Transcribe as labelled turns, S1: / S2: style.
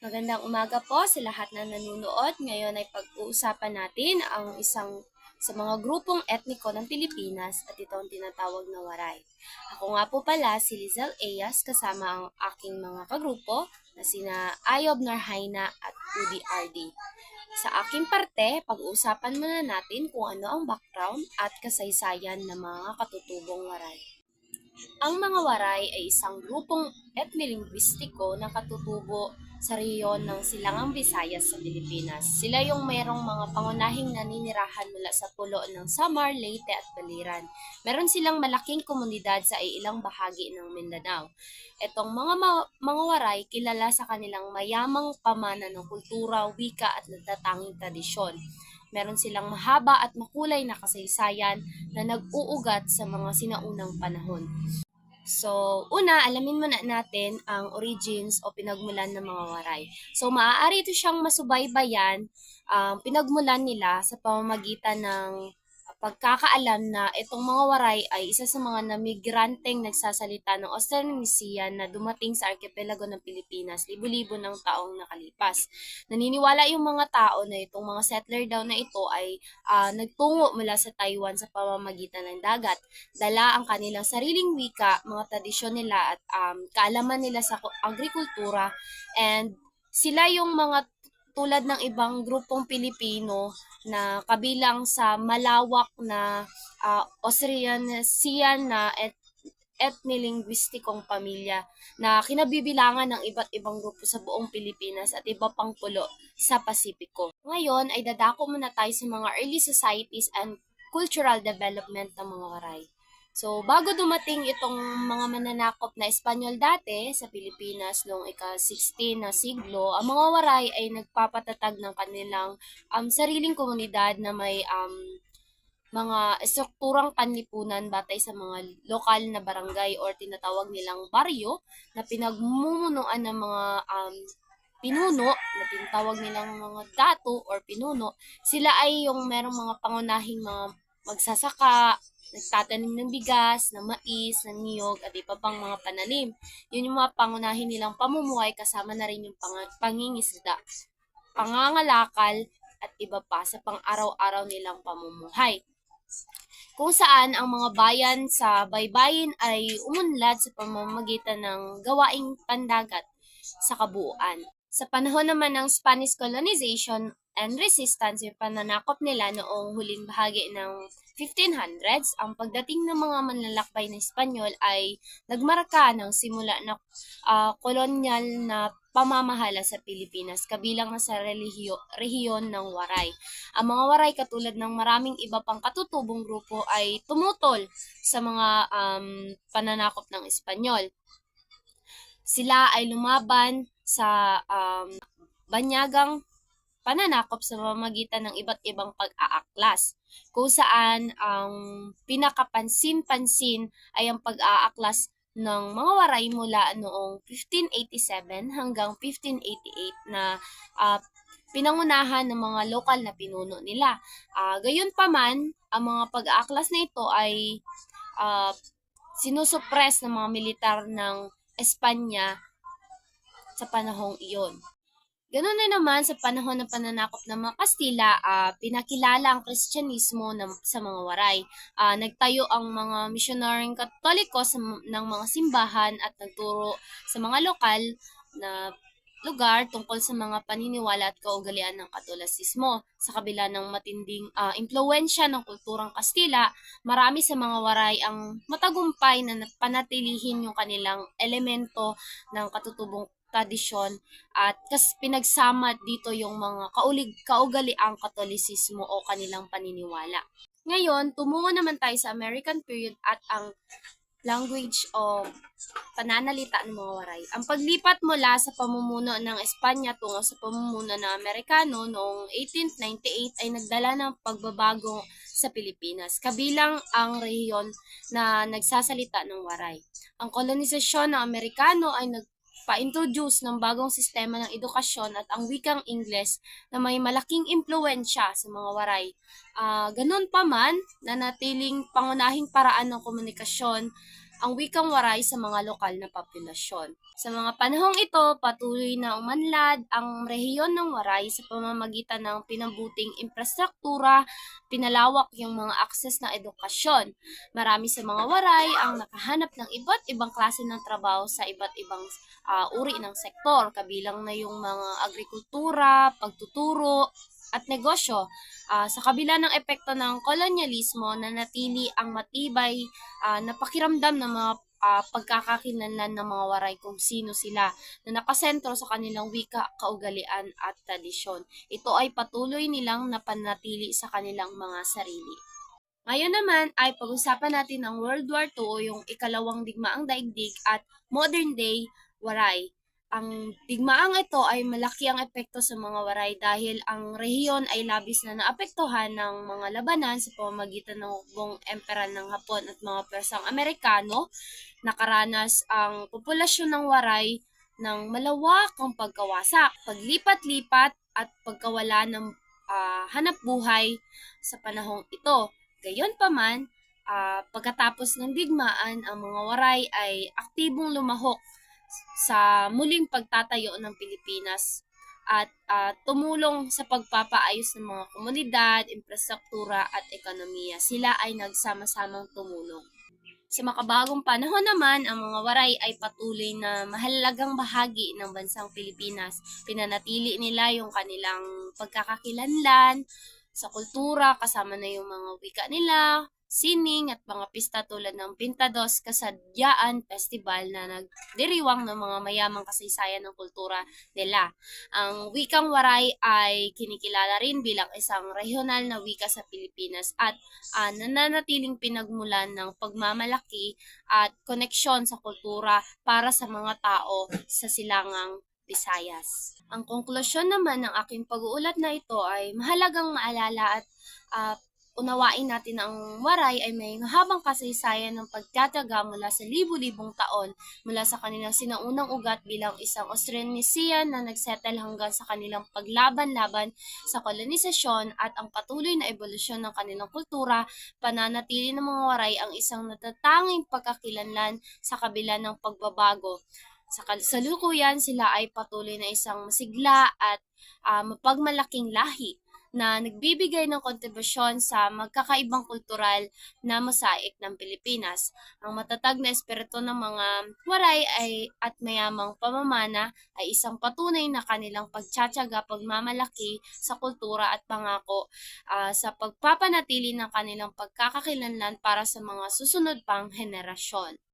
S1: Magandang umaga po sa lahat na nanonood. Ngayon ay pag-uusapan natin ang isang sa mga grupong etniko ng Pilipinas at ito ang tinatawag na Waray. Ako nga po pala si Lizelle Eyas kasama ang aking mga kagrupo na sina Ayob Narhaina at Udi RD. Sa aking parte, pag-uusapan muna natin kung ano ang background at kasaysayan ng mga katutubong Waray. Ang mga Waray ay isang grupong etnilingwistiko na katutubo sa rehiyon ng Silangang Visayas sa Pilipinas. Sila yung mayroong mga pangunahing naninirahan mula sa pulo ng Samar, Leyte at Baliran. Meron silang malaking komunidad sa ilang bahagi ng Mindanao. Itong mga ma- mga waray kilala sa kanilang mayamang pamana ng kultura, wika at natatanging tradisyon. Meron silang mahaba at makulay na kasaysayan na nag-uugat sa mga sinaunang panahon. So, una, alamin muna natin ang origins o pinagmulan ng mga waray. So, maaari ito siyang masubaybayan ang pinagmulan nila sa pamamagitan ng pagkakaalam na itong mga waray ay isa sa mga namigranteng nagsasalita ng Austronesian na dumating sa archipelago ng Pilipinas libo-libo ng taong nakalipas. Naniniwala yung mga tao na itong mga settler daw na ito ay ah, nagtungo mula sa Taiwan sa pamamagitan ng dagat dala ang kanilang sariling wika, mga tradisyon nila at um, kaalaman nila sa ku- agrikultura and sila yung mga tulad ng ibang grupong Pilipino na kabilang sa malawak na uh, Austronesian na et etnilingwistikong pamilya na kinabibilangan ng iba't ibang grupo sa buong Pilipinas at iba pang pulo sa Pasipiko. Ngayon ay dadako muna tayo sa mga early societies and cultural development ng mga waray. So, bago dumating itong mga mananakop na Espanyol dati sa Pilipinas noong ika-16 na siglo, ang mga waray ay nagpapatatag ng kanilang um, sariling komunidad na may um, mga estrukturang panlipunan batay sa mga lokal na barangay or tinatawag nilang baryo na pinagmumunuan ng mga um, pinuno na tinatawag nilang mga dato or pinuno. Sila ay yung merong mga pangunahing mga magsasaka, nagtatanim ng bigas, ng mais, ng niyog, at iba pang mga pananim. Yun yung mga pangunahin nilang pamumuhay kasama na rin yung pang- pangingisda, pangangalakal, at iba pa sa pang-araw-araw nilang pamumuhay kung saan ang mga bayan sa baybayin ay umunlad sa pamamagitan ng gawaing pandagat sa kabuuan. Sa panahon naman ng Spanish colonization and resistance, yung pananakop nila noong huling bahagi ng 1500s, ang pagdating ng mga manlalakbay na Espanyol ay nagmarka ng simula na ah, kolonyal na pamamahala sa Pilipinas, kabilang na sa relihiyo, rehiyon ng Waray. Ang mga Waray katulad ng maraming iba pang katutubong grupo ay tumutol sa mga um, pananakop ng Espanyol. Sila ay lumaban sa um, banyagang pananakop sa pamamagitan ng iba't ibang pag-aaklas kung saan ang pinakapansin-pansin ay ang pag-aaklas ng mga waray mula noong 1587 hanggang 1588 na ah, pinangunahan ng mga lokal na pinuno nila. Ah, gayon pa man, ang mga pag-aaklas na ito ay ah, sinusuppress ng mga militar ng Espanya sa panahong iyon. Ganun na naman sa panahon ng pananakop ng mga Kastila, ah, pinakilala ang Kristyanismo sa mga waray. Ah, nagtayo ang mga misyonaryong katoliko sa, ng mga simbahan at nagturo sa mga lokal na lugar tungkol sa mga paniniwala at kaugalian ng katolisismo. Sa kabila ng matinding ah, impluensya ng kulturang Kastila, marami sa mga waray ang matagumpay na panatilihin yung kanilang elemento ng katutubong tradisyon at kas pinagsama dito yung mga kaulig kaugaliang katolisismo o kanilang paniniwala. Ngayon, tumungo naman tayo sa American period at ang language o pananalita ng mga waray. Ang paglipat mula sa pamumuno ng Espanya tungo sa pamumuno ng Amerikano noong 1898 ay nagdala ng pagbabago sa Pilipinas, kabilang ang rehiyon na nagsasalita ng waray. Ang kolonisasyon ng Amerikano ay nag pa-introduce ng bagong sistema ng edukasyon at ang wikang Ingles na may malaking impluensya sa mga waray. Ah, ganun pa man, na natiling pangunahing paraan ng komunikasyon ang wikang waray sa mga lokal na populasyon. Sa mga panahong ito, patuloy na umanlad ang rehiyon ng waray sa pamamagitan ng pinabuting infrastruktura, pinalawak yung mga akses ng edukasyon. Marami sa mga waray ang nakahanap ng iba't ibang klase ng trabaho sa iba't ibang ah, uri ng sektor, kabilang na yung mga agrikultura, pagtuturo, at negosyo. Ah, sa kabila ng epekto ng kolonyalismo na natili ang matibay ah, na pakiramdam ng mga ah, pagkakakilanlan ng mga waray kung sino sila na nakasentro sa kanilang wika, kaugalian at tradisyon. Ito ay patuloy nilang napanatili sa kanilang mga sarili. Ngayon naman ay pag-usapan natin ang World War II o yung ikalawang digmaang daigdig at modern day waray. Ang digmaang ito ay malaki ang epekto sa mga waray dahil ang rehiyon ay labis na naapektuhan ng mga labanan sa pamamagitan ng hukbong emperor ng Hapon at mga persang Amerikano. Nakaranas ang populasyon ng waray ng malawakang pagkawasak, paglipat-lipat at pagkawala ng ah, hanap buhay sa panahong ito. Gayonpaman, ah, pagkatapos ng digmaan, ang mga waray ay aktibong lumahok sa muling pagtatayo ng Pilipinas at ah, tumulong sa pagpapaayos ng mga komunidad, infrastruktura at ekonomiya. Sila ay nagsama-samang tumulong. Sa makabagong panahon naman, ang mga waray ay patuloy na mahalagang bahagi ng bansang Pilipinas. Pinanatili nila yung kanilang pagkakakilanlan sa kultura, kasama na yung mga wika nila, sining at mga pista tulad ng Pintados Kasadyaan Festival na nagdiriwang ng mga mayamang kasaysayan ng kultura nila. Ang wikang waray ay kinikilala rin bilang isang regional na wika sa Pilipinas at ah, nananatiling pinagmulan ng pagmamalaki at koneksyon sa kultura para sa mga tao sa silangang Visayas. Ang konklusyon naman ng aking pag-uulat na ito ay mahalagang maalala at ah, unawain natin na ang waray ay may mahabang kasaysayan ng pagtataga mula sa libu-libong taon mula sa kanilang sinaunang ugat bilang isang Austronesian na nagsettle hanggang sa kanilang paglaban-laban sa kolonisasyon at ang patuloy na ebolusyon ng kanilang kultura, pananatili ng mga waray ang isang natatanging pagkakilanlan sa kabila ng pagbabago. Sa kasalukuyan, sila ay patuloy na isang masigla at ah, mapagmalaking lahi na nagbibigay ng kontribusyon sa magkakaibang kultural na mosaik ng Pilipinas. Ang matatag na espiritu ng mga waray ay at mayamang pamamana ay isang patunay na kanilang pagtsatsaga, pagmamalaki sa kultura at pangako ah, sa pagpapanatili ng kanilang pagkakakilanlan para sa mga susunod pang henerasyon.